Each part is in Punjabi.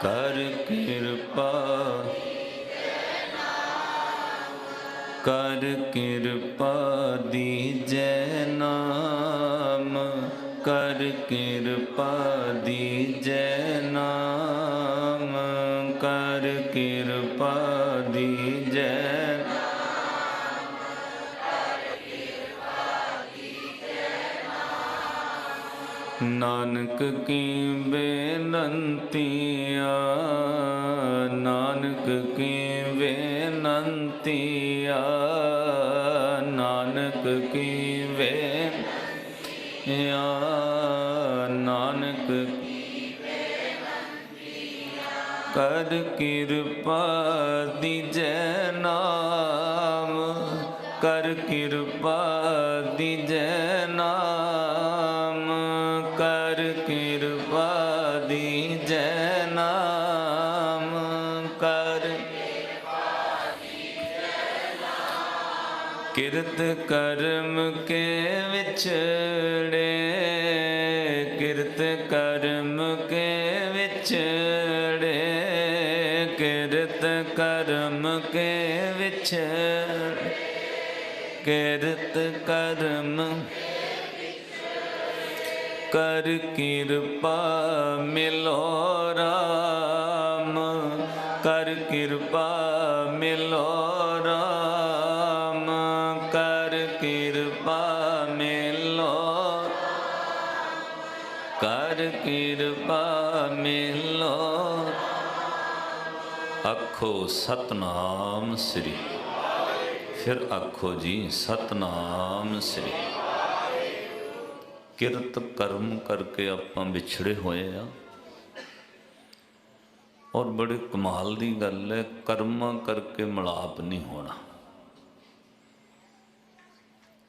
ਕਰ ਕਿਰਪਾ। ਕਰ ਕਿਰਪਾ ਦੀਜੈ ਨਾਮ। ਕਰ ਕਿਰਪਾ ਦੀਜੈ ਨਾਮ। ਨਾਨਕ ਕੀ ਬੇਨੰਤੀਆ, ਨਾਨਕ ਕੀ ਬੇਨੰਤੀਆ, ਨਾਨਕ ਕੀ ਬੇਨੰਤੀਆ, ਨਾਨਕ ਕਰ ਕਿਰਪਾ ਦੀਜੈ ਨਾਮ, ਕਰ ਕਿਰਪਾ ਕਿਰਤ ਕਰਮ ਕੇ ਵਿਛੜੇ, ਕਿਰਤ ਕਰਮ ਕੇ ਵਿਛੜੇ, ਕਿਰਤ ਕਰਮ ਕੇ ਵਿਛੜੇ, ਕਿਰਤ ਕਰਮ ਕਰ ਕਿਰਪਾ ਮਿਲੋ। ਕਿਰਪਾ ਮਿਲੋ। ਕਰ ਕਿਰਪਾ ਮਿਲੋ। ਆਖੋ ਸਤਨਾਮ ਸ੍ਰੀ। ਫਿਰ ਆਖੋ ਜੀ, ਸਤਨਾਮ ਸ੍ਰੀ। ਕਿਰਤ ਕਰਮ ਕਰਕੇ ਆਪਾਂ ਵਿਛੜੇ ਹੋਏ ਆ। ਔਰ ਬੜੇ ਕਮਾਲ ਦੀ ਗੱਲ ਹੈ, ਕਰਮਾਂ ਕਰਕੇ ਮਲਾਪ ਨਹੀਂ ਹੋਣਾ।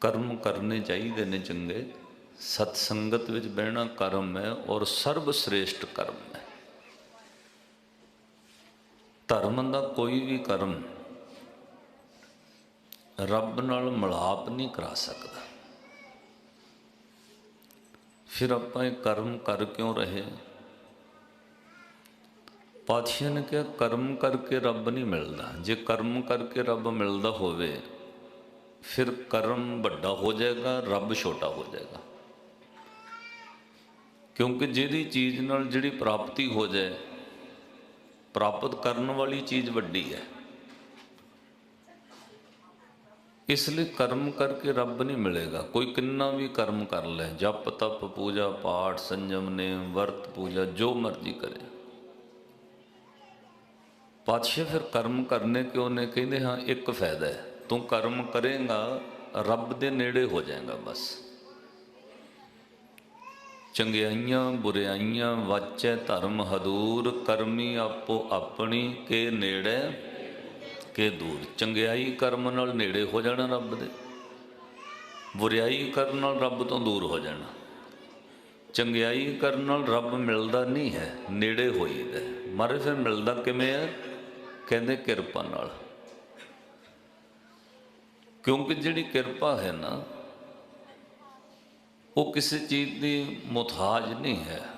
ਕਰਮ ਕਰਨੇ ਚਾਹੀਦੇ ਨੇ ਚੰਗੇ। ਸਤ ਸੰਗਤ ਵਿੱਚ ਬਹਿਣਾ ਕਰਮ ਹੈ ਔਰ ਸਰਬ ਸ੍ਰੇਸ਼ਟ ਕਰਮ ਹੈ। ਧਰਮ ਦਾ ਕੋਈ ਵੀ ਕਰਮ ਰੱਬ ਨਾਲ ਮਲਾਪ ਨਹੀਂ ਕਰਾ ਸਕਦਾ। ਫਿਰ ਆਪਾਂ ਇਹ ਕਰਮ ਕਰ ਕਿਉਂ ਰਹੇ? ਪਾਤਸ਼ਾਹ ਨੇ ਕਿਹਾ, ਕਰਮ ਕਰਕੇ ਰੱਬ ਨਹੀਂ ਮਿਲਦਾ। ਜੇ ਕਰਮ ਕਰਕੇ ਰੱਬ ਮਿਲਦਾ ਹੋਵੇ ਫਿਰ ਕਰਮ ਵੱਡਾ ਹੋ ਜਾਏਗਾ, ਰੱਬ ਛੋਟਾ ਹੋ ਜਾਏਗਾ। ਕਿਉਂਕਿ ਜਿਹਦੀ ਚੀਜ਼ ਨਾਲ ਜਿਹੜੀ ਪ੍ਰਾਪਤੀ ਹੋ ਜਾਏ, ਪ੍ਰਾਪਤ ਕਰਨ ਵਾਲੀ ਚੀਜ਼ ਵੱਡੀ ਹੈ। ਇਸ ਲਈ ਕਰਮ ਕਰਕੇ ਰੱਬ ਨਹੀਂ ਮਿਲੇਗਾ। ਕੋਈ ਕਿੰਨਾ ਵੀ ਕਰਮ ਕਰ ਲੈ, ਜਪ, ਤਪ, ਪੂਜਾ, ਪਾਠ, ਸੰਜਮ ਨੇ ਵਰਤ, ਪੂਜਾ, ਜੋ ਮਰਜ਼ੀ ਕਰੇ। ਪਾਤਸ਼ਾਹ ਫਿਰ ਕਰਮ ਕਰਨੇ ਕਿਉਂ ਨੇ? ਕਹਿੰਦੇ ਹਾਂ, ਇੱਕ ਫਾਇਦਾ ਹੈ। ਤੂੰ ਕਰਮ ਕਰੇਗਾ, ਰੱਬ ਦੇ ਨੇੜੇ ਹੋ ਜਾਏਗਾ ਬਸ। ਚੰਗਿਆਈਆਂ, ਬੁਰਿਆਈਆਂ, ਵਾਚੈ ਧਰਮ ਹਦੂਰ, ਕਰਮੀ ਆਪੋ ਆਪਣੀ, ਕੇ ਨੇੜੇ, ਕੇ ਦੂਰ। ਚੰਗਿਆਈ ਕਰਮ ਨਾਲ ਨੇੜੇ ਹੋ ਜਾਣਾ ਰੱਬ ਦੇ, ਬੁਰਿਆਈ ਕਰਨ ਨਾਲ ਰੱਬ ਤੋਂ ਦੂਰ ਹੋ ਜਾਣਾ। ਚੰਗਿਆਈ ਕਰਨ ਨਾਲ ਰੱਬ ਮਿਲਦਾ ਨਹੀਂ ਹੈ, ਨੇੜੇ ਹੋਈਦਾ ਮਾਰੇ ਫਿਰ ਮਿਲਦਾ ਕਿਵੇਂ ਹੈ? ਕਹਿੰਦੇ ਕਿਰਪਾ ਨਾਲ। ਕਿਉਂਕਿ ਜਿਹੜੀ ਕਿਰਪਾ ਹੈ ਨਾ, ਉਹ ਕਿਸੇ ਚੀਜ਼ ਦੀ ਮੁਤਾਜ ਨਹੀਂ ਹੈ।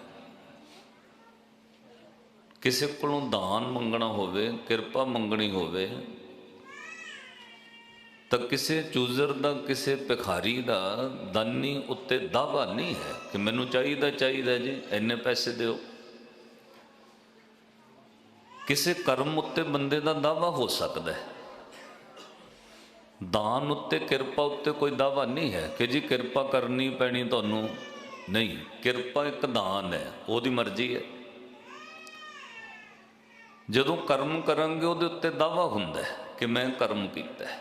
ਕਿਸੇ ਕੋਲੋਂ ਦਾਨ ਮੰਗਣਾ ਹੋਵੇ, ਕਿਰਪਾ ਮੰਗਣੀ ਹੋਵੇ, ਤਾਂ ਕਿਸੇ ਚੂਜ਼ਰ ਦਾ, ਕਿਸੇ ਭਿਖਾਰੀ ਦਾ ਦਾਨੀ ਉੱਤੇ ਦਾਵਾ ਨਹੀਂ ਹੈ ਕਿ ਮੈਨੂੰ ਚਾਹੀਦਾ ਚਾਹੀਦਾ ਜੀ, ਇੰਨੇ ਪੈਸੇ ਦਿਓ। ਕਿਸੇ ਕਰਮ ਉੱਤੇ ਬੰਦੇ ਦਾ ਦਾਵਾ ਹੋ ਸਕਦਾ ਹੈ। ਦਾਨ ਉੱਤੇ ਕਿਰਪਾ ਉੱਤੇ ਕੋਈ ਦਾਵਾ ਨਹੀਂ ਹੈ ਕਿ ਜੀ ਕਿਰਪਾ ਕਰਨੀ ਪੈਣੀ ਤੁਹਾਨੂੰ। ਨਹੀਂ, ਕਿਰਪਾ ਇੱਕ ਦਾਨ ਹੈ, ਉਹਦੀ ਮਰਜ਼ੀ ਹੈ। ਜਦੋਂ ਕਰਮ ਕਰਾਂਗੇ, ਉਹਦੇ ਉੱਤੇ ਦਾਵਾ ਹੁੰਦਾ ਹੈ ਕਿ ਮੈਂ ਕਰਮ ਕੀਤਾ ਹੈ।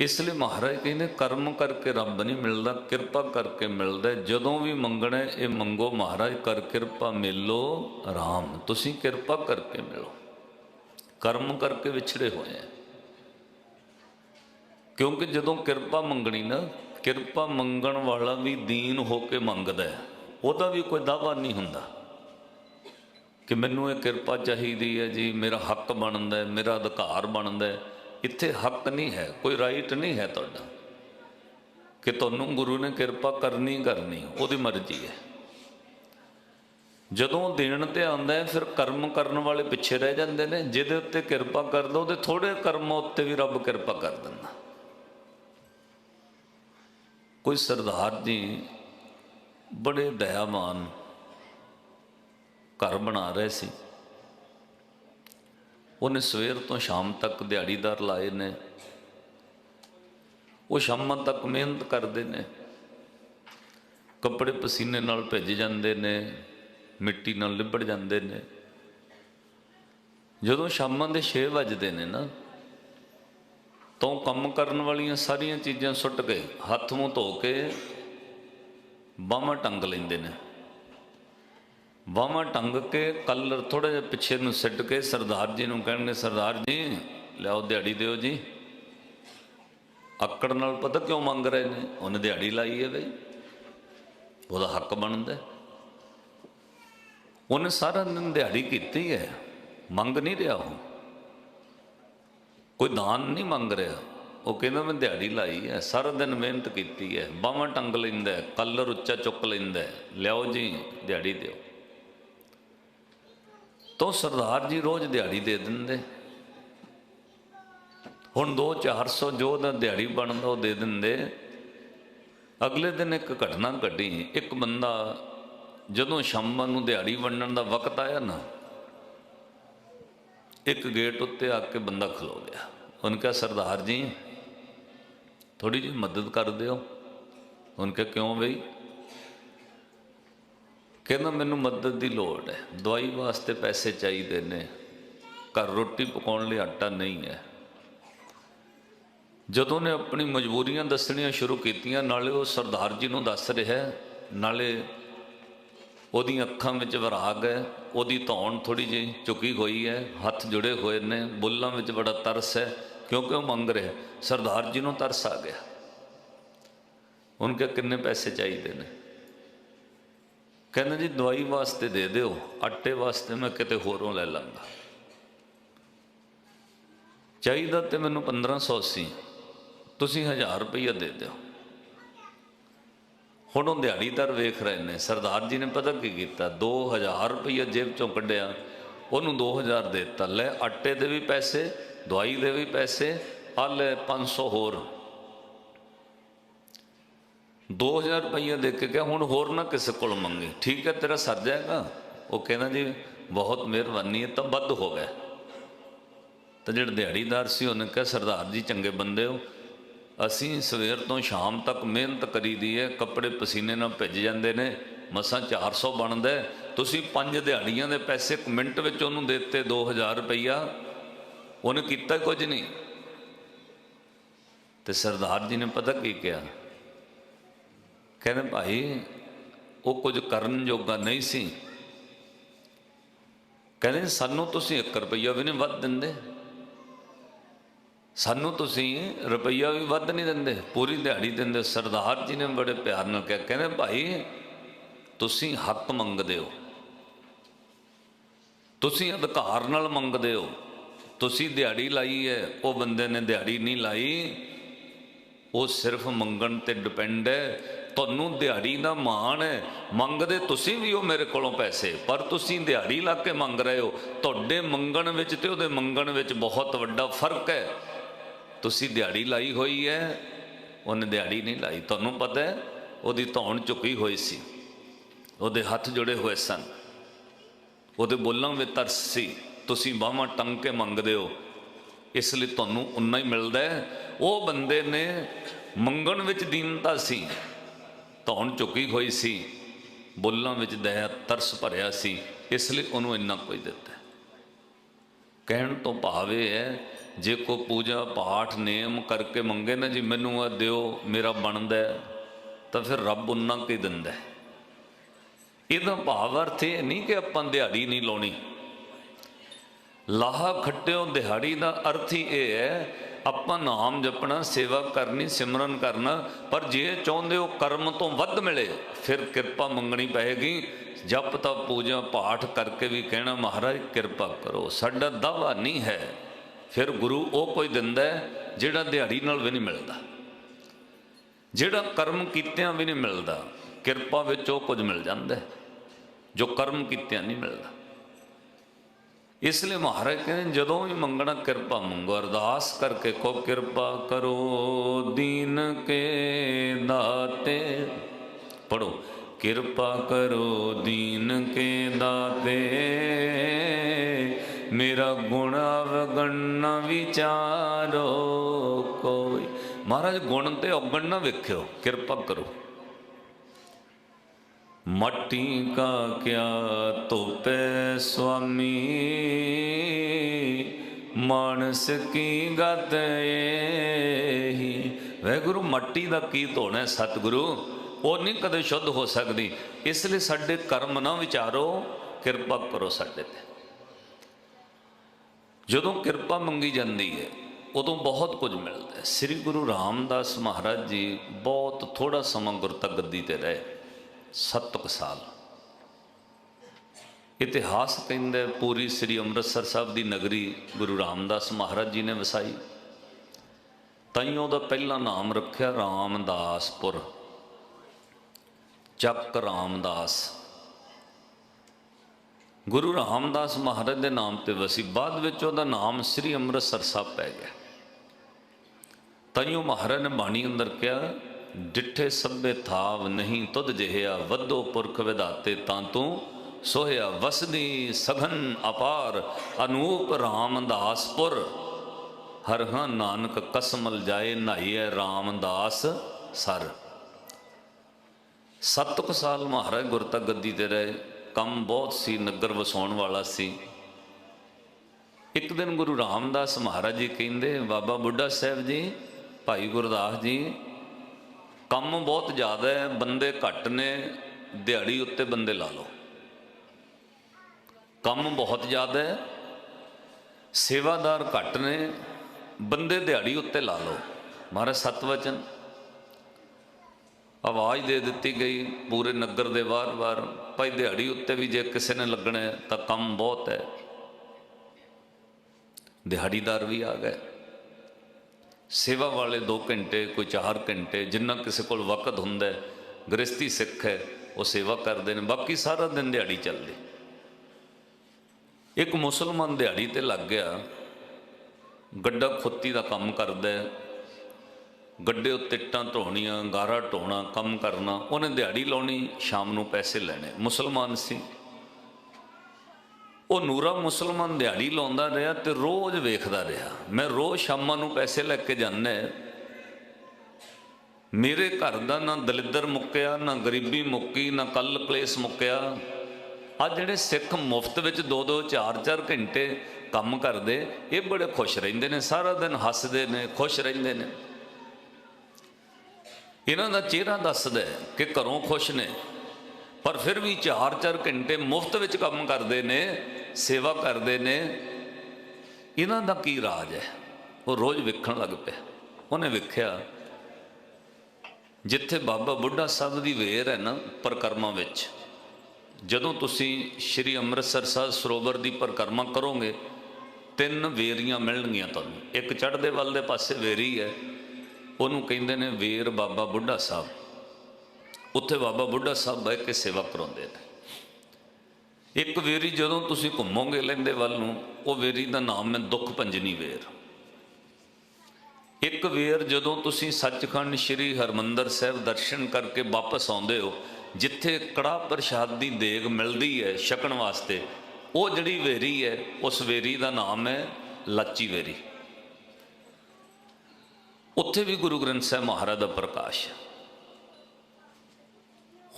ਇਸ ਲਈ ਮਹਾਰਾਜ ਕਹਿੰਦੇ, ਕਰਮ ਕਰਕੇ ਰੱਬ ਨਹੀਂ ਮਿਲਦਾ, ਕਿਰਪਾ ਕਰਕੇ ਮਿਲਦਾ ਜਦੋਂ ਵੀ ਮੰਗਣਾ ਇਹ ਮੰਗੋ ਮਹਾਰਾਜ, ਕਰ ਕਿਰਪਾ ਮਿਲੋ, ਆਰਾਮ। ਤੁਸੀਂ ਕਿਰਪਾ ਕਰਕੇ ਮਿਲੋ। ਕਰਮ ਕਰਕੇ ਵਿਛੜੇ ਹੋਏ ਆ। ਕਿਉਂਕਿ ਜਦੋਂ ਕਿਰਪਾ ਮੰਗਣੀ ਨਾ, ਕਿਰਪਾ ਮੰਗਣ ਵਾਲਾ ਵੀ ਦੀਨ ਹੋ ਕੇ ਮੰਗਦਾ ਹੈ। ਉਹਦਾ ਵੀ ਕੋਈ ਦਾਵਾ ਨਹੀਂ ਹੁੰਦਾ। ਕਿ ਮੈਨੂੰ ਇਹ ਕਿਰਪਾ ਚਾਹੀਦੀ ਹੈ ਜੀ, ਮੇਰਾ ਹੱਕ ਬਣਦਾ ਹੈ, ਮੇਰਾ ਅਧਿਕਾਰ ਬਣਦਾ ਹੈ। ਇੱਥੇ ਹੱਕ ਨਹੀਂ ਹੈ, ਕੋਈ ਰਾਈਟ ਨਹੀਂ ਹੈ ਤੁਹਾਡਾ। ਕਿ ਤੁਹਾਨੂੰ ਗੁਰੂ ਨੇ ਕਿਰਪਾ ਕਰਨੀ ਕਰਨੀ, ਉਹਦੀ ਮਰਜ਼ੀ ਹੈ। ਜਦੋਂ ਦੇਣ ਤੇ ਆਉਂਦਾ ਹੈ, ਫਿਰ ਕਰਮ ਕਰਨ ਵਾਲੇ ਪਿੱਛੇ ਰਹਿ ਜਾਂਦੇ ਨੇ। ਜਿਹਦੇ ਉੱਤੇ ਕਿਰਪਾ ਕਰ ਕਰਦਾ ਉਹਦੇ ਥੋੜੇ ਕਰਮਾਂ ਉੱਤੇ ਵੀ ਰੱਬ ਕਿਰਪਾ ਕਰ ਦਿੰਦਾ। ਕੋਈ ਸਰਦਾਰ ਜੀ ਬੜੇ ਦਇਆਵਾਨ ਘਰ ਬਣਾ ਰਹੇ ਸੀ। ਉਹਨੇ ਸਵੇਰ ਤੋਂ ਸ਼ਾਮ ਤੱਕ ਦਿਹਾੜੀਦਾਰ ਲਾਏ ਨੇ। ਉਹ ਸ਼ਾਮਾਂ ਤੱਕ ਮਿਹਨਤ ਕਰਦੇ ਨੇ। ਕੱਪੜੇ ਪਸੀਨੇ ਨਾਲ ਭਿੱਜ ਜਾਂਦੇ ਨੇ। ਮਿੱਟੀ ਨਾਲ ਲਿਬੜ ਜਾਂਦੇ ਨੇ। ਜਦੋਂ ਸ਼ਾਮਾਂ ਦੇ 6 ਵੱਜਦੇ ਨੇ ਨਾ, ਤਾਂ ਕੰਮ ਕਰਨ ਵਾਲੀਆਂ ਸਾਰੀਆਂ ਚੀਜ਼ਾਂ ਸੁੱਟ ਕੇ, ਹੱਥ ਮੂੰਹ ਧੋ ਕੇ ਬਾਹਾਂ ਟੰਗ ਲੈਂਦੇ ਨੇ। ਬਾਹਾਂ ਟੰਗ ਕੇ ਕਲਰ ਥੋੜਾ ਜਿਹਾ ਪਿੱਛੇ ਨੂੰ ਸਿੱਟ ਕੇ ਸਰਦਾਰ ਜੀ ਨੂੰ ਕਹਿਣਗੇ, ਸਰਦਾਰ ਜੀ, ਲਿਆਓ ਦਿਹਾੜੀ ਦਿਓ ਜੀ। ਆਕੜ ਨਾਲ ਪਤਾ ਕਿਉਂ ਮੰਗ ਰਹੇ ਨੇ? ਉਹਨੇ ਦਿਹਾੜੀ ਲਾਈ ਹੈ ਬਈ। ਉਹਦਾ ਹੱਕ ਬਣਦਾ ਉਹਨੇ ਸਾਰਾ ਦਿਨ ਦਿਹਾੜੀ ਕੀਤੀ ਹੈ। ਮੰਗ ਨਹੀਂ ਰਿਹਾ ਉਹ। ਕੋਈ ਦਾਨ ਨਹੀਂ ਮੰਗ ਰਿਹਾ। ਉਹ ਕਹਿੰਦਾ ਮੈਂ ਦਿਹਾੜੀ ਲਾਈ ਹੈ। ਸਾਰਾ ਦਿਨ ਮਿਹਨਤ ਕੀਤੀ ਹੈ। ਬਾਹਾਂ ਟੰਗ ਲੈਂਦਾ ਹੈ, ਕਲਰ ਉੱਚਾ ਚੁੱਕ ਲੈਂਦਾ ਲਿਆਓ ਜੀ ਦਿਹਾੜੀ ਦਿਓ। ਤੋ ਸਰਦਾਰ ਜੀ ਰੋਜ਼ ਦਿਹਾੜੀ ਦੇ ਦਿੰਦੇ। ਹੁਣ 2-400 ਜੋ ਦਾ ਦਿਹਾੜੀ ਬਣਦਾ ਉਹ ਦੇ ਦਿੰਦੇ। ਅਗਲੇ ਦਿਨ ਇੱਕ ਘਟਨਾ ਘਟੀ। ਇੱਕ ਬੰਦਾ ਜਦੋਂ ਸ਼ਾਮਾਂ ਨੂੰ ਦਿਹਾੜੀ ਵੰਡਣ ਦਾ ਵਕਤ ਆਇਆ ਨਾ, ਇੱਕ ਗੇਟ ਉੱਤੇ ਆ ਕੇ ਬੰਦਾ ਖਲੋ ਗਿਆ। ਉਹਨੇ ਕਿਹਾ, ਸਰਦਾਰ ਜੀ ਥੋੜੀ ਜਿਹੀ ਮਦਦ ਕਰ ਦਿਓ। ਉਹਨੇ ਕਿਹਾ, ਕਿਉਂ ਬਈ? ਕਹਿੰਦਾ, ਮੈਨੂੰ ਮਦਦ ਦੀ ਲੋੜ ਹੈ। ਦਵਾਈ ਵਾਸਤੇ ਪੈਸੇ ਚਾਹੀਦੇ ਨੇ। ਘਰ ਰੋਟੀ ਪਕਾਉਣ ਲਈ ਆਟਾ ਨਹੀਂ ਹੈ। ਜਦੋਂ ਨੇ ਆਪਣੀ ਮਜਬੂਰੀਆਂ ਦੱਸਣੀਆਂ ਸ਼ੁਰੂ ਕੀਤੀਆਂ, ਨਾਲੇ ਉਹ ਸਰਦਾਰ ਜੀ ਨੂੰ ਦੱਸ ਰਿਹਾ, ਨਾਲੇ ਉਹਦੀਆਂ ਅੱਖਾਂ ਵਿੱਚ ਵਿਰਾਗ ਹੈ, ਉਹਦੀ ਧੌਣ ਥੋੜੀ ਜਿਹੀ ਝੁਕੀ ਹੋਈ ਹੈ, ਹੱਥ ਜੁੜੇ ਹੋਏ ਨੇ, ਬੁੱਲਾਂ ਵਿੱਚ ਬੜਾ ਤਰਸ ਹੈ, ਕਿਉਂਕਿ ਉਹ ਮੰਗ ਰਿਹਾ, ਸਰਦਾਰ ਜੀ ਨੂੰ ਤਰਸ ਆ ਗਿਆ। ਉਹਨਾਂ ਕੇ ਕਿੰਨੇ ਪੈਸੇ ਚਾਹੀਦੇ ਨੇ? ਕਹਿੰਦਾ, ਜੀ, ਦਵਾਈ ਵਾਸਤੇ ਦੇ ਦਿਓ, ਆਟੇ ਵਾਸਤੇ ਮੈਂ ਕਿਤੇ ਹੋਰੋਂ ਲੈ ਲਾਂਗਾ। ਚਾਹੀਦਾ ਤੇ ਮੈਨੂੰ 1500 ਸੀ ਤੁਸੀਂ 1000 ਰੁਪਈਆ ਦੇ ਦਿਓ। ਹੁਣ ਉਹ ਦਿਹਾੜੀਦਾਰ ਵੇਖ ਰਹੇ ਨੇ, ਸਰਦਾਰ ਜੀ ਨੇ ਪਤਾ ਕੀ ਕੀਤਾ? 2000 ਰੁਪਈਆ ਜੇਬ ਚੋਂ ਕੱਢਿਆ, ਉਹਨੂੰ 2000 ਦੇ ਦਿੱਤਾ। ਲੈ, ਆਟੇ ਦੇ ਵੀ ਪੈਸੇ, ਦਵਾਈ ਦੇ ਵੀ ਪੈਸੇ ਆ ਲੈ 500 ਹੋਰ। 2000 ਰੁਪਈਆ ਦੇ ਕੇ ਕਿਹਾ, ਹੁਣ ਹੋਰ ਨਾ ਕਿਸੇ ਕੋਲ ਮੰਗੇ। ਠੀਕ ਹੈ, ਤੇਰਾ ਸਰ ਜਾਏਗਾ? ਉਹ ਕਹਿੰਦਾ ਜੀ, ਬਹੁਤ ਮਿਹਰਬਾਨੀ ਹੈ, ਤਾਂ ਵੱਧ ਹੋ ਗਿਆ। ਤਾਂ ਜਿਹੜਾ ਦਿਹਾੜੀਦਾਰ ਸੀ, ਉਹਨੇ ਕਿਹਾ, ਸਰਦਾਰ ਜੀ ਚੰਗੇ ਬੰਦੇ ਹੋ ਅਸੀਂ ਸਵੇਰ ਤੋਂ ਸ਼ਾਮ ਤੱਕ ਮਿਹਨਤ ਕਰੀ ਦੀ ਹੈ, ਕੱਪੜੇ ਪਸੀਨੇ ਨਾਲ ਭਿੱਜ ਜਾਂਦੇ ਨੇ, ਮਸਾਂ 400 ਬਣਦਾ ਤੁਸੀਂ ਪੰਜ ਦਿਹਾੜੀਆਂ ਦੇ ਪੈਸੇ ਇੱਕ ਮਿੰਟ ਵਿੱਚ ਉਹਨੂੰ ਦੇ ਦਿੱਤੇ 2000 ਰੁਪਈਆ। ਉਹਨੇ ਕੀਤਾ ਕੁਝ ਨਹੀਂ। ਤੇ ਸਰਦਾਰ ਜੀ ਨੇ ਪਤਾ ਕੀ ਕਿਹਾ? ਕਹਿੰਦੇ ਭਾਈ, ਉਹ ਕੁਝ ਕਰਨ ਜੋਗਾ ਨਹੀਂ ਸੀ। ਕਹਿੰਦੇ ਸਾਨੂੰ ਤੁਸੀਂ 1 ਰੁਪਈਆ ਵੀ ਨਹੀਂ ਵੱਧ ਦਿੰਦੇ। ਸਾਨੂੰ ਤੁਸੀਂ ਰੁਪਈਆ ਵੀ ਵੱਧ ਨਹੀਂ ਦਿੰਦੇ, ਪੂਰੀ ਦਿਹਾੜੀ ਦਿੰਦੇ। ਸਰਦਾਰ ਜੀ ਨੇ ਬੜੇ ਪਿਆਰ ਨਾਲ ਕਿਹਾ, ਕਹਿੰਦੇ ਭਾਈ, ਤੁਸੀਂ ਹੱਕ ਮੰਗਦੇ ਹੋ। ਤੁਸੀਂ ਅਧਿਕਾਰ ਨਾਲ ਮੰਗਦੇ ਹੋ। ਤੁਸੀਂ ਦਿਹਾੜੀ ਲਾਈ ਹੈ, ਉਹ ਬੰਦੇ ਨੇ ਦਿਹਾੜੀ ਨਹੀਂ ਲਾਈ। ਉਹ ਸਿਰਫ ਮੰਗਣ ਤੇ ਡਿਪੈਂਡ ਹੈ। ਤੁਹਾਨੂੰ ਦਿਹਾੜੀ ਦਾ ਮਾਣ ਹੈ। ਮੰਗਦੇ ਤੁਸੀਂ ਵੀ ਹੋ ਮੇਰੇ ਕੋਲੋਂ ਪੈਸੇ, ਪਰ ਤੁਸੀਂ ਦਿਹਾੜੀ ਲਾ ਕੇ ਮੰਗ ਰਹੇ ਹੋ। ਤੁਹਾਡੇ ਮੰਗਣ ਵਿੱਚ ਤੇ ਉਹਦੇ ਮੰਗਣ ਵਿੱਚ ਬਹੁਤ ਵੱਡਾ ਫ਼ਰਕ ਹੈ। ਤੁਸੀਂ ਦਿਹਾੜੀ ਲਾਈ ਹੋਈ ਹੈ, ਉਹਨੇ ਦਿਹਾੜੀ ਨਹੀਂ ਲਾਈ। ਤੁਹਾਨੂੰ ਪਤਾ ਹੈ, ਉਹਦੀ ਧੌਣ ਝੁਕੀ ਹੋਈ ਸੀ। ਉਹਦੇ ਹੱਥ ਜੁੜੇ ਹੋਏ ਸਨ। ਉਹਦੇ ਬੋਲਾਂ ਵਿੱਚ ਤਰਸ ਸੀ। ਤੁਸੀਂ ਬਾਹਾਂ ਟੰਗ ਕੇ ਮੰਗਦੇ ਹੋ। ਇਸ ਲਈ ਤੁਹਾਨੂੰ ਉਨਾ ਹੀ ਮਿਲਦਾ ਹੈ। ਉਹ ਬੰਦੇ ਨੇ ਮੰਗਣ ਵਿੱਚ ਦੀਨਤਾ ਸੀ। ਧੌਣ ਝੁਕੀ ਹੋਈ ਸੀ। ਬੋਲਾਂ ਵਿੱਚ ਦਇਆ, ਤਰਸ ਭਰਿਆ ਸੀ। ਇਸ ਲਈ ਉਹਨੂੰ ਇੰਨਾ ਕੁਝ ਦਿੱਤਾ ਕਹਿਣ ਤੋਂ ਭਾਵ ਇਹ ਹੈ, ਜੇ ਕੋ ਪੂਜਾ ਪਾਠ ਨੇਮ ਕਰਕੇ ਮੰਗੇ ਨਾ ਜੀ, ਮੈਨੂੰ ਆ ਦਿਓ, ਮੇਰਾ ਬਣਦਾ ਤਾਂ ਫਿਰ ਰੱਬ ਉਨਾ ਕੀ ਦਿੰਦਾ ਇਹਦਾ ਭਾਵ ਅਰਥ ਇਹ ਨਹੀਂ ਕਿ ਆਪਾਂ ਦਿਹਾੜੀ ਨਹੀਂ ਲਾਉਣੀ। ਲਾਹਾ ਖੱਟਿਓ ਦਿਹਾੜੀ ਦਾ ਅਰਥ ਹੀ ਇਹ ਹੈ ਆਪਾਂ ਨਾਮ ਜਪਣਾ, ਸੇਵਾ ਕਰਨੀ, ਸਿਮਰਨ ਕਰਨਾ, ਪਰ ਜੇ ਚਾਹੁੰਦੇ ਹੋ ਕਰਮ ਤੋਂ ਵੱਧ ਮਿਲੇ, ਫਿਰ ਕਿਰਪਾ ਮੰਗਣੀ ਪਏਗੀ। ਜਪ ਤਪ ਪੂਜਾ ਪਾਠ ਕਰਕੇ ਵੀ ਕਹਿਣਾ, ਮਹਾਰਾਜ, ਕਿਰਪਾ ਕਰੋ। ਸਾਡਾ ਦਾਵਾ ਨਹੀਂ ਹੈ। ਫਿਰ ਗੁਰੂ ਉਹ ਕੋਈ ਦਿੰਦਾ ਜਿਹੜਾ ਦਿਹਾੜੀ ਨਾਲ ਵੀ ਨਹੀਂ ਮਿਲਦਾ। ਜਿਹੜਾ ਕਰਮ ਕੀਤਿਆਂ ਵੀ ਨਹੀਂ ਮਿਲਦਾ, ਕਿਰਪਾ ਵਿੱਚ ਉਹ ਕੁਝ ਮਿਲ ਜਾਂਦਾ ਜੋ ਕਰਮ ਕੀਤਿਆਂ ਨਹੀਂ ਮਿਲਦਾ। ਇਸ ਲਈ ਮਹਾਰਾਜ ਕਹਿੰਦੇ, ਜਦੋਂ ਵੀ ਮੰਗਣਾ ਕਿਰਪਾ ਮੰਗੋ, ਅਰਦਾਸ ਕਰਕੇ ਕੋ ਕਿਰਪਾ ਕਰੋ ਦੀਨ ਕੇ ਦਾਤੇ। ਪੜੋ ਕਿਰਪਾ ਕਰੋ ਦੀਨ ਕੇ ਦਾਤੇ। ਮੇਰਾ ਗੁਣ ਅਵਗਣ ਨਾ ਵਿਚਾਰੋ ਕੋਈ। ਮਹਾਰਾਜ, ਗੁਣ ਤੇ ਔਗਣ ਨਾ ਵੇਖਿਓ, ਕਿਰਪਾ ਕਰੋ। ਮੱਟੀ ਕਾ ਕਿਆ ਤੋਪੈ ਸੁਆਮੀ? ਮਾਨਸ ਕੀ ਗਤ ਏਹੀ? ਵੈਗੁਰੂ ਮੱਟੀ ਦਾ ਕੀ ਧੋਣਾ ਸਤਿਗੁਰੂ? ਉਹ ਨਹੀਂ ਕਦੇ ਸ਼ੁੱਧ ਹੋ ਸਕਦੀ। ਇਸ ਲਈ ਸਾਡੇ ਕਰਮ ਨਾ ਵਿਚਾਰੋ, ਕਿਰਪਾ ਕਰੋ ਸਾਡੇ ਤੇ। ਜਦੋਂ ਕਿਰਪਾ ਮੰਗੀ ਜਾਂਦੀ ਹੈ, ਉਦੋਂ ਬਹੁਤ ਕੁਝ ਮਿਲਦਾ ਹੈ। ਸ੍ਰੀ ਗੁਰੂ ਰਾਮਦਾਸ ਮਹਾਰਾਜ ਜੀ ਬਹੁਤ ਥੋੜਾ ਸਮਾਂ ਗੁਰਤਾ ਤੇ ਰਹੇ। ਸੱਤ ਕੁ ਸਾਲ। ਇਤਿਹਾਸ ਕਹਿੰਦੇ ਪੂਰੀ ਸ੍ਰੀ ਅੰਮ੍ਰਿਤਸਰ ਸਾਹਿਬ ਦੀ ਨਗਰੀ ਗੁਰੂ ਰਾਮਦਾਸ ਮਹਾਰਾਜ ਜੀ ਨੇ ਵਸਾਈ। ਤਾਈਂ ਉਹਦਾ ਪਹਿਲਾ ਨਾਮ ਰੱਖਿਆ ਰਾਮਦਾਸਪੁਰ। ਚੱਕ ਰਾਮਦਾਸ। ਗੁਰੂ ਰਾਮਦਾਸ ਮਹਾਰਾਜ ਦੇ ਨਾਮ ਤੇ ਵਸੀ। ਬਾਅਦ ਵਿੱਚ ਉਹਦਾ ਨਾਮ ਸ੍ਰੀ ਅੰਮ੍ਰਿਤਸਰ ਸਾਹਿਬ ਪੈ ਗਿਆ। ਤਾਈਓ ਮਹਾਰਾਜ ਨੇ ਬਾਣੀ ਅੰਦਰ ਕਿਹਾ ਡਿੱਠੇ ਸਭੇ ਥਾਵ ਨਹੀਂ ਤੁਧ ਜਿਹਿਆ, ਵੱਧੋ ਪੁਰਖ ਵਿਦਾਤੇ ਤਾਂ ਤੂੰ ਸੋਹਿਆ। ਵਸਦੀ ਸਘਨ ਅਪਾਰ, ਅਨੂਪ ਰਾਮਦਾਸਪੁਰ। ਹਰ ਹਾਂ ਨਾਨਕ ਕਸਮਲ ਜਾਏ, ਨਾਈਐ ਰਾਮਦਾਸ ਸਰ। ਸੱਤ ਕੁ ਸਾਲ ਮਹਾਰਾਜ ਗੁਰਤਾ ਗੱਦੀ ਤੇ ਰਹੇ, ਕੰਮ ਬਹੁਤ ਸੀ, ਨਗਰ ਵਸਾਉਣ ਵਾਲਾ ਸੀ। ਇੱਕ ਦਿਨ ਗੁਰੂ ਰਾਮਦਾਸ ਮਹਾਰਾਜ ਜੀ ਕਹਿੰਦੇ, ਬਾਬਾ ਬੁੱਢਾ ਸਾਹਿਬ ਜੀ, ਭਾਈ ਗੁਰਦਾਸ ਜੀ ਕੰਮ ਬਹੁਤ ਜ਼ਿਆਦਾ ਹੈ, ਬੰਦੇ ਘੱਟ ਨੇ, ਦਿਹਾੜੀ ਉੱਤੇ ਬੰਦੇ ਲਾ ਲਓ। ਕੰਮ ਬਹੁਤ ਜ਼ਿਆਦਾ ਹੈ, ਸੇਵਾਦਾਰ ਘੱਟ ਨੇ, ਬੰਦੇ ਦਿਹਾੜੀ ਉੱਤੇ ਲਾ ਲਓ। ਮਹਾਰਾਜ ਸਤਵਚਨ, ਆਵਾਜ਼ ਦੇ ਦਿੱਤੀ ਗਈ ਪੂਰੇ ਨਗਰ ਦੇ ਵਾਰ-ਵਾਰ, ਭਾਈ ਦਿਹਾੜੀ ਉੱਤੇ ਵੀ ਜੇ ਕਿਸੇ ਨੇ ਲੱਗਣਾ ਤਾਂ ਕੰਮ ਬਹੁਤ ਹੈ। ਦਿਹਾੜੀਦਾਰ ਵੀ ਆ ਗਏ। ਸੇਵਾ ਵਾਲੇ 2 ਘੰਟੇ, ਕੋਈ 4 ਘੰਟੇ, ਜਿੰਨਾ ਕਿਸੇ ਕੋਲ ਵਕਤ ਹੁੰਦਾ ਹੈ ਗ੍ਰਸਤੀ ਸਿੱਖ ਹੈ, ਉਹ ਸੇਵਾ ਕਰਦੇ ਨੇ। ਬਾਕੀ ਸਾਰਾ ਦਿਨ ਦਿਹਾੜੀ ਚੱਲਦੀ ਇੱਕ ਮੁਸਲਮਾਨ ਦਿਹਾੜੀ ਤੇ ਲੱਗ ਗਿਆ। ਗੱਡਾ ਖੁੱਤੀ ਦਾ ਕੰਮ ਕਰਦਾ ਹੈ। ਗੱਡੇ ਉੱਤੇ ਇੱਟਾਂ ਢੋਣੀਆਂ, ਗਾਰਾ ਢੋਣਾ, ਕੰਮ ਕਰਨਾ। ਉਹਨੇ ਦਿਹਾੜੀ ਲਾਉਣੀ, ਸ਼ਾਮ ਨੂੰ ਪੈਸੇ ਲੈਣੇ। ਮੁਸਲਮਾਨ ਸੀ। ਉਹ ਨੂਰਾ ਮੁਸਲਮਾਨ ਦਿਹਾੜੀ ਲਾਉਂਦਾ ਰਿਹਾ ਤੇ ਰੋਜ਼ ਵੇਖਦਾ ਰਿਹਾ। ਮੈਂ ਰੋਜ਼ ਸ਼ਾਮਾਂ ਨੂੰ ਪੈਸੇ ਲੈ ਕੇ ਜਾਂਦਾ ਮੇਰੇ ਘਰ ਦਾ ਨਾ ਦਲਿੱਦਰ ਮੁੱਕਿਆ, ਨਾ ਗਰੀਬੀ ਮੁੱਕੀ, ਨਾ ਕੱਲ ਕਲੇਸ਼ ਮੁੱਕਿਆ। ਆ ਜਿਹੜੇ ਸਿੱਖ ਮੁਫਤ ਵਿੱਚ 2-2 4-4 ਘੰਟੇ ਕੰਮ ਕਰਦੇ, ਇਹ ਬੜੇ ਖੁਸ਼ ਰਹਿੰਦੇ ਨੇ, ਸਾਰਾ ਦਿਨ ਹੱਸਦੇ ਨੇ, ਖੁਸ਼ ਰਹਿੰਦੇ ਨੇ। ਇਹਨਾਂ ਦਾ ਚਿਹਰਾ ਦੱਸਦਾ ਕਿ ਘਰੋਂ ਖੁਸ਼ ਨੇ। ਪਰ ਫਿਰ ਵੀ 4-4 ਘੰਟੇ ਮੁਫਤ ਵਿੱਚ ਕੰਮ ਕਰਦੇ ਨੇ, ਸੇਵਾ ਕਰਦੇ ਨੇ। ਇਹਨਾਂ ਦਾ ਕੀ ਰਾਜ ਹੈ? ਉਹ ਰੋਜ਼ ਵੇਖਣ ਲੱਗ ਪਿਆ। ਉਹਨੇ ਵੇਖਿਆ, ਜਿੱਥੇ ਬਾਬਾ ਬੁੱਢਾ ਸਾਹਿਬ ਦੀ ਵੇਰ ਹੈ ਨਾ ਪਰਕਰਮਾ ਵਿੱਚ, ਜਦੋਂ ਤੁਸੀਂ ਸ਼੍ਰੀ ਅੰਮ੍ਰਿਤਸਰ ਸਾਹਿਬ ਸਰੋਵਰ ਦੀ ਪਰਕਰਮਾ ਕਰੋਗੇ, ਤਿੰਨ ਵੇਰੀਆਂ ਮਿਲਣਗੀਆਂ ਤੁਹਾਨੂੰ। ਇੱਕ ਚੜ੍ਹਦੇ ਵੱਲ ਦੇ ਪਾਸੇ ਵੇਰੀ ਹੈ, ਉਹਨੂੰ ਕਹਿੰਦੇ ਨੇ ਵੇਰ ਬਾਬਾ ਬੁੱਢਾ ਸਾਹਿਬ। ਉੱਥੇ ਬਾਬਾ ਬੁੱਢਾ ਸਾਹਿਬ ਬਹਿ ਕੇ ਸੇਵਾ ਕਰਾਉਂਦੇ ਨੇ। ਇੱਕ ਵੇਰੀ ਜਦੋਂ ਤੁਸੀਂ ਘੁੰਮੋਗੇ ਲੈਂਦੇ ਵੱਲ ਨੂੰ, ਉਹ ਵੇਰੀ ਦਾ ਨਾਮ ਹੈ ਦੁੱਖ ਪੰਜਨੀ ਵੇਰ। ਇੱਕ ਵੇਰ ਜਦੋਂ ਤੁਸੀਂ ਸੱਚਖੰਡ ਸ੍ਰੀ ਹਰਮੰਦਰ ਸਾਹਿਬ ਦਰਸ਼ਨ ਕਰਕੇ ਵਾਪਸ ਆਉਂਦੇ ਹੋ, ਜਿੱਥੇ ਕੜਾ ਪ੍ਰਸ਼ਾਦ ਦੀ ਦੇਗ ਮਿਲਦੀ ਹੈ ਛਕਣ ਵਾਸਤੇ, ਉਹ ਜਿਹੜੀ ਵੇਰੀ ਹੈ, ਉਸ ਵੇਰੀ ਦਾ ਨਾਮ ਹੈ ਲਾਚੀ ਵੇਰੀ। ਉੱਥੇ ਵੀ ਗੁਰੂ ਗ੍ਰੰਥ ਸਾਹਿਬ ਮਹਾਰਾਜ ਦਾ ਪ੍ਰਕਾਸ਼ ਹੈ।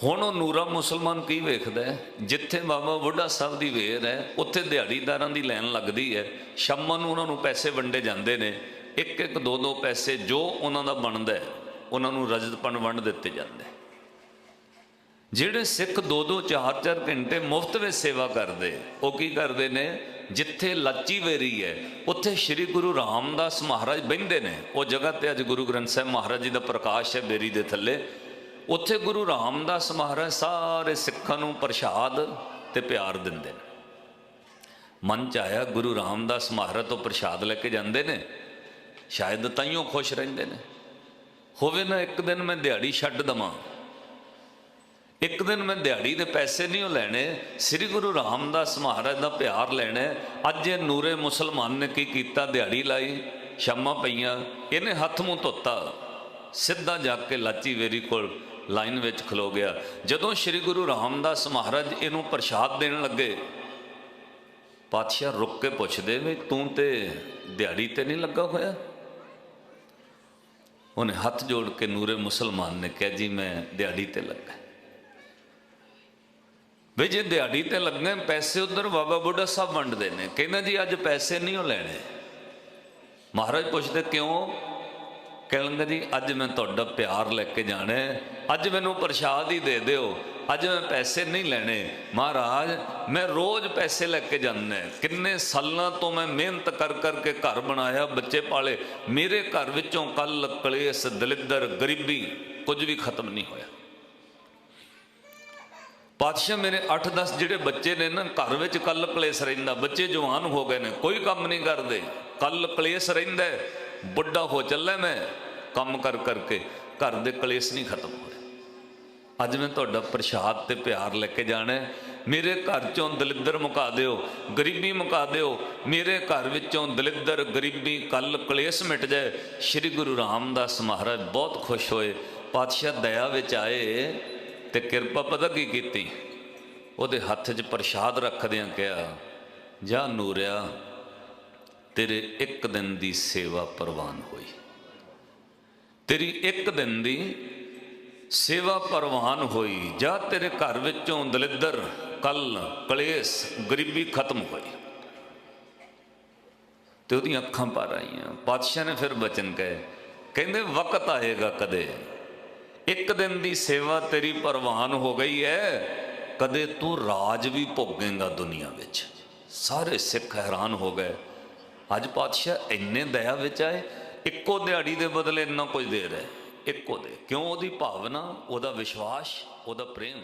ਹੁਣ ਉਹ ਨੂਰਾ ਮੁਸਲਮਾਨ ਕੀ ਵੇਖਦਾ ਜਿੱਥੇ ਬਾਬਾ ਬੁੱਢਾ ਸਾਹਿਬ ਦੀ ਵੇਰ ਹੈ, ਉੱਥੇ ਦਿਹਾੜੀਦਾਰਾਂ ਦੀ ਲਾਈਨ ਲੱਗਦੀ ਹੈ। ਸ਼ਾਮਾਂ ਨੂੰ ਉਹਨਾਂ ਨੂੰ ਪੈਸੇ ਵੰਡੇ ਜਾਂਦੇ ਨੇ। ਇੱਕ ਇੱਕ ਦੋ ਦੋ ਪੈਸੇ ਜੋ ਉਹਨਾਂ ਦਾ ਬਣਦਾ ਉਹਨਾਂ ਨੂੰ ਰਜਤਪਣ ਵੰਡ ਦਿੱਤੇ ਜਾਂਦੇ ਜਿਹੜੇ ਸਿੱਖ ਦੋ ਦੋ, ਚਾਰ ਚਾਰ ਘੰਟੇ ਮੁਫਤ ਵਿੱਚ ਸੇਵਾ ਕਰਦੇ, ਉਹ ਕੀ ਕਰਦੇ ਨੇ? ਜਿੱਥੇ ਲੱਚੀ ਵੇਰੀ ਹੈ, ਉੱਥੇ ਸ੍ਰੀ ਗੁਰੂ ਰਾਮਦਾਸ ਮਹਾਰਾਜ ਬੈੰਦੇ ਨੇ। ਉਹ ਜਗ੍ਹਾ ਤੇ ਅੱਜ ਗੁਰੂ ਗ੍ਰੰਥ ਸਾਹਿਬ ਮਹਾਰਾਜ ਜੀ ਦਾ ਪ੍ਰਕਾਸ਼ ਹੈ ਬੇਰੀ ਦੇ ਥੱਲੇ। ਉੱਥੇ ਗੁਰੂ ਰਾਮਦਾਸ ਮਹਾਰਾਜ ਸਾਰੇ ਸਿੱਖਾਂ ਨੂੰ ਪ੍ਰਸ਼ਾਦ ਤੇ ਪਿਆਰ ਦਿੰਦੇ ਨੇ। ਮਨ ਚ ਆਇਆ ਗੁਰੂ ਰਾਮਦਾਸ ਮਹਾਰਾਜ ਤੋਂ ਪ੍ਰਸ਼ਾਦ ਲੈ ਕੇ ਜਾਂਦੇ ਨੇ, ਸ਼ਾਇਦ ਤਾਈਓ ਖੁਸ਼ ਰਹਿੰਦੇ ਨੇ। ਹੋਵੇ ਨਾ ਇੱਕ ਦਿਨ ਮੈਂ ਦਿਹਾੜੀ ਛੱਡ ਦਵਾਂ, ਇੱਕ ਦਿਨ ਮੈਂ ਦਿਹਾੜੀ ਦੇ ਪੈਸੇ ਨਹੀਂ ਉਹ ਲੈਣੇ, ਸ੍ਰੀ ਗੁਰੂ ਰਾਮਦਾਸ ਮਹਾਰਾਜ ਦਾ ਪਿਆਰ ਲੈਣਾ, ਅੱਜ ਇਹ ਨੂਰੇ ਮੁਸਲਮਾਨ ਨੇ ਕੀ ਕੀਤਾ, ਦਿਹਾੜੀ ਲਾਈ, ਸ਼ਾਮਾਂ ਪਈਆਂ, ਇਹਨੇ ਹੱਥ ਮੂੰਹ ਧੋਤਾ, ਸਿੱਧਾ ਜਾ ਕੇ ਲਾਚੀ ਵੇਰੀ ਕੋਲ ਲਾਈਨ ਵਿੱਚ ਖਲੋ ਗਿਆ। ਜਦੋਂ ਸ੍ਰੀ ਗੁਰੂ ਰਾਮਦਾਸ ਮਹਾਰਾਜ ਇਹਨੂੰ ਪ੍ਰਸ਼ਾਦ ਦੇਣ ਲੱਗੇ, ਪਾਤਸ਼ਾਹ ਰੁੱਕ ਕੇ ਪੁੱਛਦੇ ਵੀ ਤੂੰ ਤੇ ਦਿਹਾੜੀ ਤੇ ਨਹੀਂ ਲੱਗਾ ਹੋਇਆ? ਉਹਨੇ ਹੱਥ ਜੋੜ ਕੇ ਨੂਰੇ ਮੁਸਲਮਾਨ ਨੇ ਕਿਹਾ, ਜੀ, ਮੈਂ ਦਿਹਾੜੀ ਤੇ ਲੱਗਾ। ਵੀ ਜੇ ਦਿਹਾੜੀ ਤੇ ਲੱਗੇ, ਪੈਸੇ ਉਧਰ ਬਾਬਾ ਬੁੱਢਾ ਸਾਹਿਬ ਵੰਡਦੇ ਨੇ। ਕਹਿੰਦਾ ਜੀ, ਅੱਜ ਪੈਸੇ ਨਹੀਂ ਉਹ ਲੈਣੇ। ਮਹਾਰਾਜ ਪੁੱਛਦੇ, ਕਿਉਂ? ਕਹਿੰਦੇ ਜੀ, ਅੱਜ ਮੈਂ ਤੁਹਾਡਾ ਪਿਆਰ ਲੈ ਕੇ ਜਾਣਾ ਅੱਜ ਮੈਨੂੰ ਪ੍ਰਸ਼ਾਦ ਹੀ ਦੇ ਦਿਓ। ਅੱਜ ਮੈਂ ਪੈਸੇ ਨਹੀਂ ਲੈਣੇ। ਮਹਾਰਾਜ, ਮੈਂ ਰੋਜ਼ ਪੈਸੇ ਲੈ ਕੇ ਜਾਂਦਾ ਕਿੰਨੇ ਸਾਲਾਂ ਤੋਂ ਮੈਂ ਮਿਹਨਤ ਕਰ ਕਰਕੇ ਘਰ ਬਣਾਇਆ, ਬੱਚੇ ਪਾਲੇ। ਮੇਰੇ ਘਰ ਵਿੱਚੋਂ ਕੱਲ ਕਲੇਸ਼ ਦਲਿੱਦਰ, ਗਰੀਬੀ ਕੁਝ ਵੀ ਖਤਮ ਨਹੀਂ ਹੋਇਆ। ਪਾਤਸ਼ਾਹ ਮੇਰੇ 8-10 ਜਿਹੜੇ ਬੱਚੇ ਨੇ ਨਾ, ਘਰ ਵਿੱਚ ਕੱਲ ਕਲੇਸ਼ ਰਹਿੰਦਾ। ਬੱਚੇ ਜਵਾਨ ਹੋ ਗਏ ਨੇ, ਕੋਈ ਕੰਮ ਨਹੀਂ ਕਰਦੇ। ਕੱਲ ਕਲੇਸ਼ ਰਹਿੰਦਾ ਬੁੱਢਾ ਹੋ ਚੱਲਿਆ ਮੈਂ, ਕੰਮ ਕਰ ਕਰਕੇ ਘਰ ਦੇ ਕਲੇਸ਼ ਨਹੀਂ ਖਤਮ ਹੋਏ। ਅੱਜ ਮੈਂ ਤੁਹਾਡਾ ਪ੍ਰਸ਼ਾਦ ਤੇ ਪਿਆਰ ਲੈ ਕੇ ਜਾਣਾ ਮੇਰੇ ਘਰ ਚੋਂ ਦਲਿੱਦਰ ਮੁਕਾ ਦਿਓ, ਗਰੀਬੀ ਮੁਕਾ ਦਿਓ। ਮੇਰੇ ਘਰ ਵਿੱਚੋਂ ਦਲਿੱਦਰ, ਗਰੀਬੀ, ਕੱਲ ਕਲੇਸ਼ ਮਿਟ ਜਾਏ। ਸ੍ਰੀ ਗੁਰੂ ਰਾਮਦਾਸ ਮਹਾਰਾਜ ਬਹੁਤ ਖੁਸ਼ ਹੋਏ, ਪਾਤਸ਼ਾਹ ਦਇਆ ਵਿੱਚ ਆਏ ਤੇ ਕਿਰਪਾ ਪਤਾ ਕੀ ਕੀਤੀ। ਉਹਦੇ ਹੱਥ 'ਚ ਪ੍ਰਸ਼ਾਦ ਰੱਖਦਿਆਂ ਕਿਹਾ, ਜਾ ਨੂਰਿਆ ਤੇਰੇ ਇੱਕ ਦਿਨ ਦੀ ਸੇਵਾ ਪ੍ਰਵਾਨ ਹੋਈ। ਤੇਰੀ ਇੱਕ ਦਿਨ ਦੀ ਸੇਵਾ ਪ੍ਰਵਾਨ ਹੋਈ। ਜਾਂ ਤੇਰੇ ਘਰ ਵਿੱਚੋਂ ਦਲਿੱਦਰ, ਕੱਲ, ਕਲੇਸ਼, ਗਰੀਬੀ ਖਤਮ ਹੋਈ। ਤੇ ਉਹਦੀਆਂ ਅੱਖਾਂ ਭਰ ਆਈਆਂ। ਪਾਤਸ਼ਾਹ ਨੇ ਫਿਰ ਬਚਨ ਕਹੇ, ਕਹਿੰਦੇ, ਵਕਤ ਆਏਗਾ ਕਦੇ। ਇੱਕ ਦਿਨ ਦੀ ਸੇਵਾ ਤੇਰੀ ਪ੍ਰਵਾਨ ਹੋ ਗਈ ਹੈ ਕਦੇ ਤੂੰ ਰਾਜ ਵੀ ਭੋਗੇਂਗਾ ਦੁਨੀਆ ਵਿੱਚ। ਸਾਰੇ ਸਿੱਖ ਹੈਰਾਨ ਹੋ ਗਏ। ਅੱਜ ਪਾਤਸ਼ਾਹ ਇੰਨੇ ਦਇਆ ਵਿੱਚ ਆਏ, ਇੱਕੋ ਦਿਹਾੜੀ ਦੇ ਬਦਲੇ ਇੰਨਾ ਕੁਝ ਦੇ ਰਿਹਾ। ਇੱਕੋ ਦੇ। ਕਿਉਂ? ਉਹਦੀ ਭਾਵਨਾ, ਉਹਦਾ ਵਿਸ਼ਵਾਸ, ਉਹਦਾ ਪ੍ਰੇਮ।